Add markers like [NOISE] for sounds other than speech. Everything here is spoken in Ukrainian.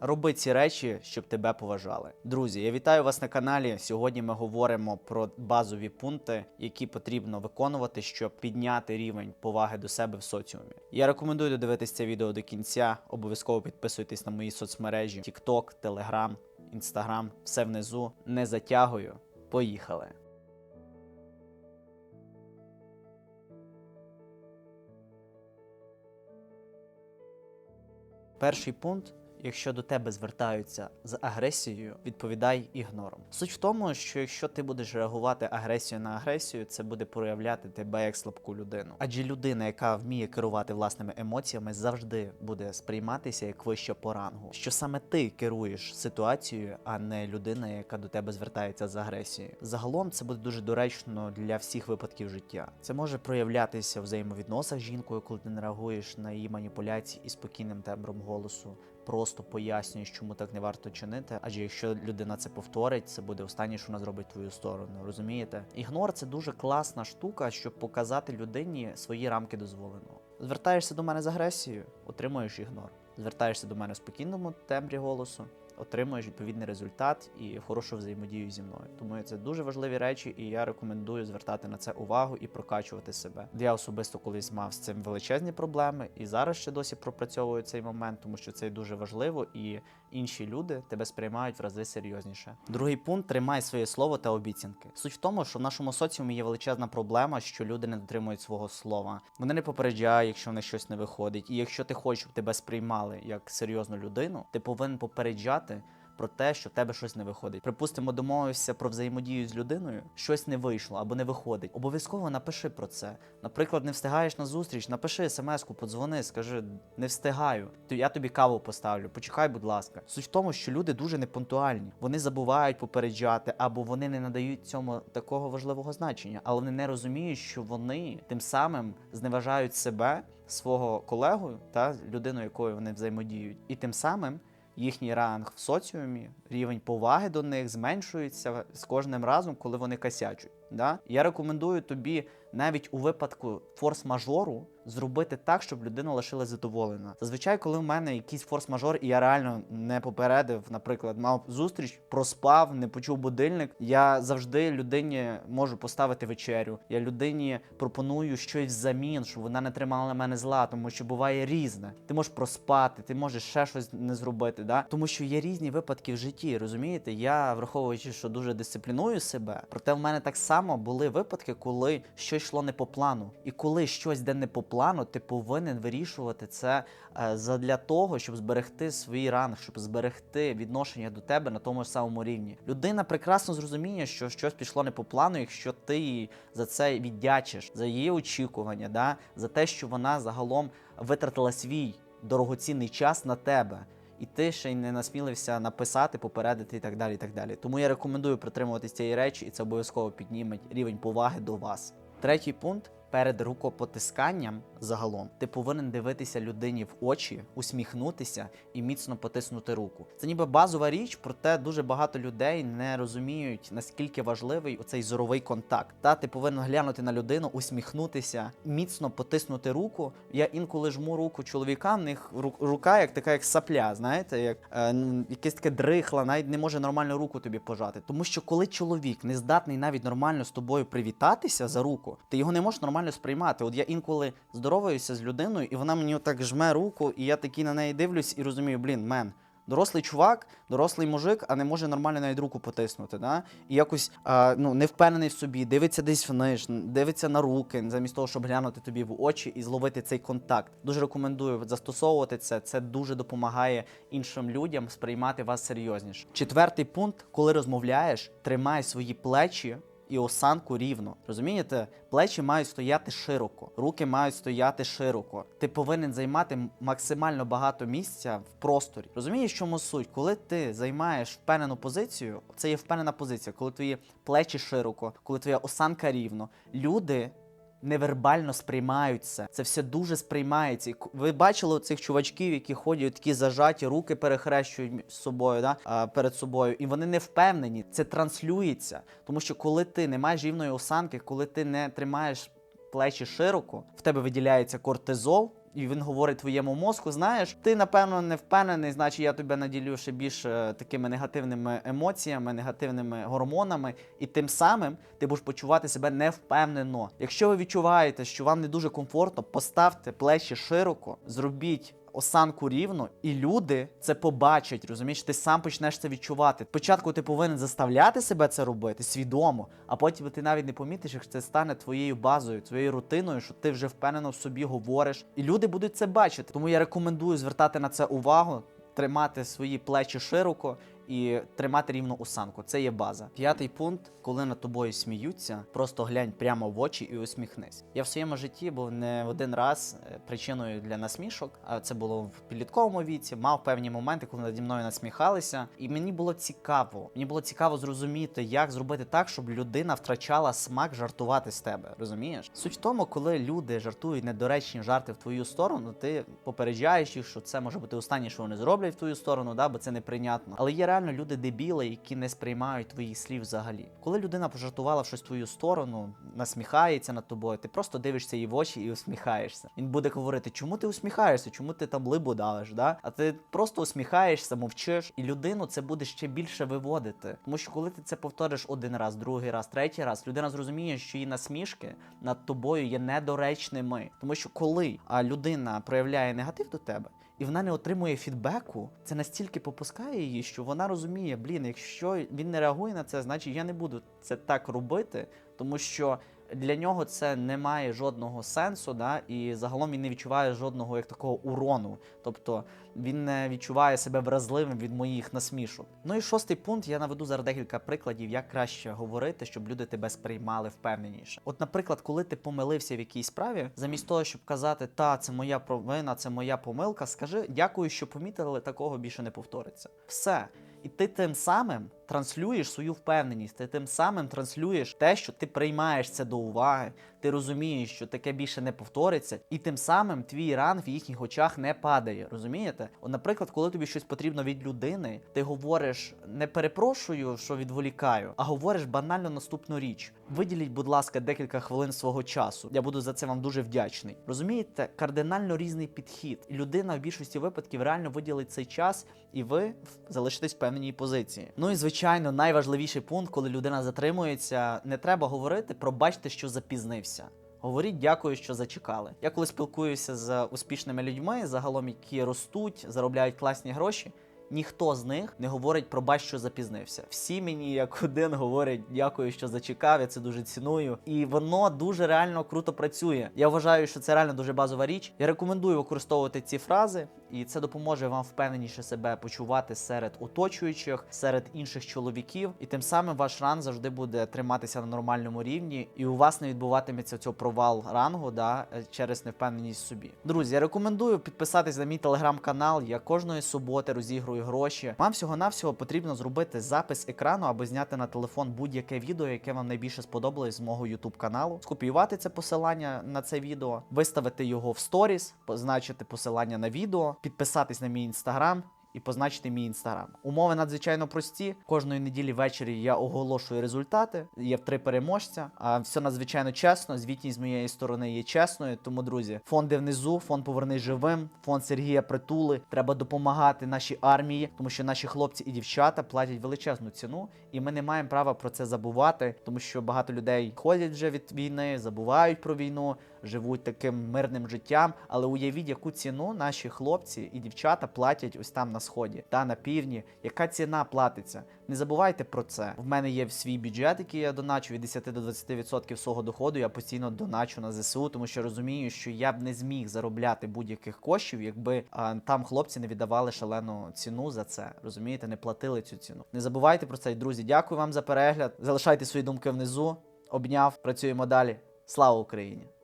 Роби ці речі, щоб тебе поважали. Друзі, я вітаю вас на каналі. Сьогодні ми говоримо про базові пункти, які потрібно виконувати, щоб підняти рівень поваги до себе в соціумі. Я рекомендую додивитись це відео до кінця. Обов'язково підписуйтесь на мої соцмережі: TikTok, Telegram, Instagram, все внизу. Не затягую. Поїхали. Перший пункт. Якщо до тебе звертаються з агресією, відповідай ігнором. Суть в тому, що якщо ти будеш реагувати агресією на агресію, це буде проявляти тебе як слабку людину. Адже людина, яка вміє керувати власними емоціями, завжди буде сприйматися як вища по рангу. Що саме ти керуєш ситуацією, а не людина, яка до тебе звертається з агресією. Загалом це буде дуже доречно для всіх випадків життя. Це може проявлятися в взаємовідносах з жінкою, коли ти не реагуєш на її маніпуляції і спокійним тембром голосу просто пояснюєш, чому так не варто чинити. Адже якщо людина це повторить, це буде останнє, що вона зробить твою сторону. Розумієте? Ігнор це дуже класна штука, щоб показати людині свої рамки дозволеного. Звертаєшся до мене з агресією, отримуєш ігнор. Звертаєшся до мене в спокійному тембрі голосу. Отримуєш відповідний результат і хорошу взаємодію зі мною. Тому це дуже важливі речі, і я рекомендую звертати на це увагу і прокачувати себе. Я особисто колись мав з цим величезні проблеми, і зараз ще досі пропрацьовую цей момент, тому що це дуже важливо, і інші люди тебе сприймають в рази серйозніше. Другий пункт тримай своє слово та обіцянки. Суть в тому, що в нашому соціумі є величезна проблема, що люди не дотримують свого слова. Вони не попереджають, якщо в них щось не виходить. І якщо ти хочеш, щоб тебе сприймали як серйозну людину, ти повинен попереджати. Про те, що в тебе щось не виходить. Припустимо, домовився про взаємодію з людиною, щось не вийшло або не виходить. Обов'язково напиши про це. Наприклад, не встигаєш на зустріч, напиши смс-ку, подзвони, скажи, не встигаю. То я тобі каву поставлю. Почекай, будь ласка. Суть в тому, що люди дуже непунктуальні. Вони забувають попереджати, або вони не надають цьому такого важливого значення, але вони не розуміють, що вони тим самим зневажають себе, свого колегу та людину, якою вони взаємодіють, і тим самим їхній ранг в соціумі, рівень поваги до них зменшується з кожним разом, коли вони косячуть. Да? Я рекомендую тобі навіть у випадку форс-мажору зробити так, щоб людина лишилась задоволена. Зазвичай, коли в мене якийсь форс-мажор, і я реально не попередив, наприклад, мав зустріч, проспав, не почув будильник. Я завжди людині можу поставити вечерю. Я людині пропоную щось взамін, щоб вона не тримала на мене зла, тому що буває різне. Ти можеш проспати, ти можеш ще щось не зробити. Да? Тому що є різні випадки в житті. Розумієте, я враховуючи, що дуже дисципліную себе, проте в мене так само були випадки, коли щось йшло не по плану, і коли щось йде не по плану, ти повинен вирішувати це е, задля того, щоб зберегти свій ранг, щоб зберегти відношення до тебе на тому ж самому рівні. Людина прекрасно зрозуміє, що щось пішло не по плану, якщо ти їй за це віддячиш, за її очікування, да? за те, що вона загалом витратила свій дорогоцінний час на тебе. І ти ще й не насмілився написати, попередити і так далі. і так далі. Тому я рекомендую притримуватись цієї речі, і це обов'язково підніме рівень поваги до вас. Третій пункт. Перед рукопотисканням загалом ти повинен дивитися людині в очі, усміхнутися і міцно потиснути руку. Це ніби базова річ, проте дуже багато людей не розуміють наскільки важливий оцей зоровий контакт. Та ти повинен глянути на людину, усміхнутися, міцно потиснути руку. Я інколи жму руку чоловікам, в них рука як така, як сапля, знаєте, як е, якесь таке дрихла, навіть не може нормально руку тобі пожати. Тому що коли чоловік не здатний навіть нормально з тобою привітатися за руку, ти його не можеш нормально сприймати. От я інколи здороваюся з людиною, і вона мені отак жме руку, і я такий на неї дивлюсь і розумію, блін, мен. Дорослий чувак, дорослий мужик, а не може нормально навіть руку потиснути. Да? І якось а, ну, не впевнений в собі, дивиться десь вниз, дивиться на руки, замість того, щоб глянути тобі в очі і зловити цей контакт. Дуже рекомендую застосовувати це. Це дуже допомагає іншим людям сприймати вас серйозніше. Четвертий пункт, коли розмовляєш, тримай свої плечі і осанку рівно. Розумієте? Плечі мають стояти широко, руки мають стояти широко. Ти повинен займати максимально багато місця в просторі. Розумієш, чому суть? Коли ти займаєш впевнену позицію, це є впевнена позиція, коли твої плечі широко, коли твоя осанка рівно, люди невербально сприймаються. це. Все дуже сприймається. Ви бачили цих чувачків, які ходять такі зажаті, руки перехрещують з собою, да? перед собою, і вони не впевнені. Це транслюється. Тому що коли ти не маєш рівної осанки, коли ти не тримаєш плечі широко, в тебе виділяється кортизол, і він говорить твоєму мозку, знаєш, ти напевно не впевнений, значить я тебе наділю ще більш е, такими негативними емоціями, негативними гормонами, і тим самим ти будеш почувати себе невпевнено. Якщо ви відчуваєте, що вам не дуже комфортно, поставте плечі широко, зробіть. Осанку рівно, і люди це побачать, розумієш, ти сам почнеш це відчувати. Спочатку ти повинен заставляти себе це робити свідомо, а потім ти навіть не помітиш, як це стане твоєю базою, твоєю рутиною, що ти вже впевнено в собі говориш, і люди будуть це бачити. Тому я рекомендую звертати на це увагу, тримати свої плечі широко і тримати рівну осанку. Це є база. П'ятий пункт, коли над тобою сміються, просто глянь прямо в очі і усміхнись. Я в своєму житті був не один раз е, причиною для насмішок, а це було в підлітковому віці. Мав певні моменти, коли наді мною насміхалися, і мені було цікаво. Мені було цікаво зрозуміти, як зробити так, щоб людина втрачала смак жартувати з тебе. Розумієш? Суть в тому, коли люди жартують недоречні жарти в твою сторону, ти попереджаєш їх, що це може бути останнє, що вони зроблять в твою сторону, да, бо це неприйнятно. Але є реально люди дебіли, які не сприймають твоїх слів взагалі. Коли людина пожартувала в щось в твою сторону, насміхається над тобою, ти просто дивишся їй в очі і усміхаєшся. Він буде говорити, чому ти усміхаєшся, чому ти там либу давиш, да? А ти просто усміхаєшся, мовчиш, і людину це буде ще більше виводити. Тому що коли ти це повториш один раз, другий раз, третій раз, людина зрозуміє, що її насмішки над тобою є недоречними. Тому що коли людина проявляє негатив до тебе. І вона не отримує фідбеку, це настільки попускає її, що вона розуміє, блін, якщо він не реагує на це, значить я не буду це так робити, тому що для нього це не має жодного сенсу, да, і загалом він не відчуває жодного як такого урону. Тобто він не відчуває себе вразливим від моїх насмішок. Ну і шостий пункт я наведу зараз декілька прикладів, як краще говорити, щоб люди тебе сприймали впевненіше. От, наприклад, коли ти помилився в якійсь справі, замість того, щоб казати та це моя провина, це моя помилка, скажи дякую, що помітили, такого більше не повториться. Все. І ти тим самим транслюєш свою впевненість, ти тим самим транслюєш те, що ти приймаєш це до уваги, ти розумієш, що таке більше не повториться, і тим самим твій ранг в їхніх очах не падає. Розумієте? От, наприклад, коли тобі щось потрібно від людини, ти говориш не перепрошую, що відволікаю, а говориш банально наступну річ. Виділіть, будь ласка, декілька хвилин свого часу. Я буду за це вам дуже вдячний. Розумієте, кардинально різний підхід. Людина в більшості випадків реально виділить цей час, і ви залишитесь в певній позиції. Ну і звичайно, найважливіший пункт, коли людина затримується, не треба говорити, пробачте, що запізнився. Говоріть, дякую, що зачекали. Я коли спілкуюся з успішними людьми, загалом які ростуть, заробляють класні гроші. Ніхто з них не говорить пробач, що запізнився. Всі мені як [LAUGHS] один говорять дякую, що зачекав. Я це дуже ціную. І воно дуже реально круто працює. Я вважаю, що це реально дуже базова річ. Я рекомендую використовувати ці фрази, і це допоможе вам впевненіше себе почувати серед оточуючих, серед інших чоловіків. І тим самим ваш ранг завжди буде триматися на нормальному рівні, і у вас не відбуватиметься цього провал рангу да, через невпевненість собі. Друзі, я рекомендую підписатись на мій телеграм-канал. Я кожної суботи розігрую гроші. Вам всього-навсього потрібно зробити запис екрану або зняти на телефон будь-яке відео, яке вам найбільше сподобалось з мого YouTube каналу, скопіювати це посилання на це відео, виставити його в сторіс, позначити посилання на відео, підписатись на мій інстаграм. І позначити мій інстаграм. Умови надзвичайно прості. Кожної неділі ввечері я оголошую результати. Є в три переможця. А все надзвичайно чесно. Звітність з моєї сторони є чесною. Тому, друзі, фонди внизу, фонд повернись живим, фонд Сергія Притули. Треба допомагати нашій армії, тому що наші хлопці і дівчата платять величезну ціну, і ми не маємо права про це забувати, тому що багато людей ходять вже від війни, забувають про війну. Живуть таким мирним життям, але уявіть, яку ціну наші хлопці і дівчата платять ось там на сході та на півдні. Яка ціна платиться? Не забувайте про це. В мене є свій бюджет, який я доначу від 10 до 20% свого доходу. Я постійно доначу на ЗСУ, тому що розумію, що я б не зміг заробляти будь-яких коштів, якби а, там хлопці не віддавали шалену ціну за це. Розумієте, не платили цю ціну. Не забувайте про це, друзі. Дякую вам за перегляд. Залишайте свої думки внизу. Обняв, працюємо далі. Слава Україні!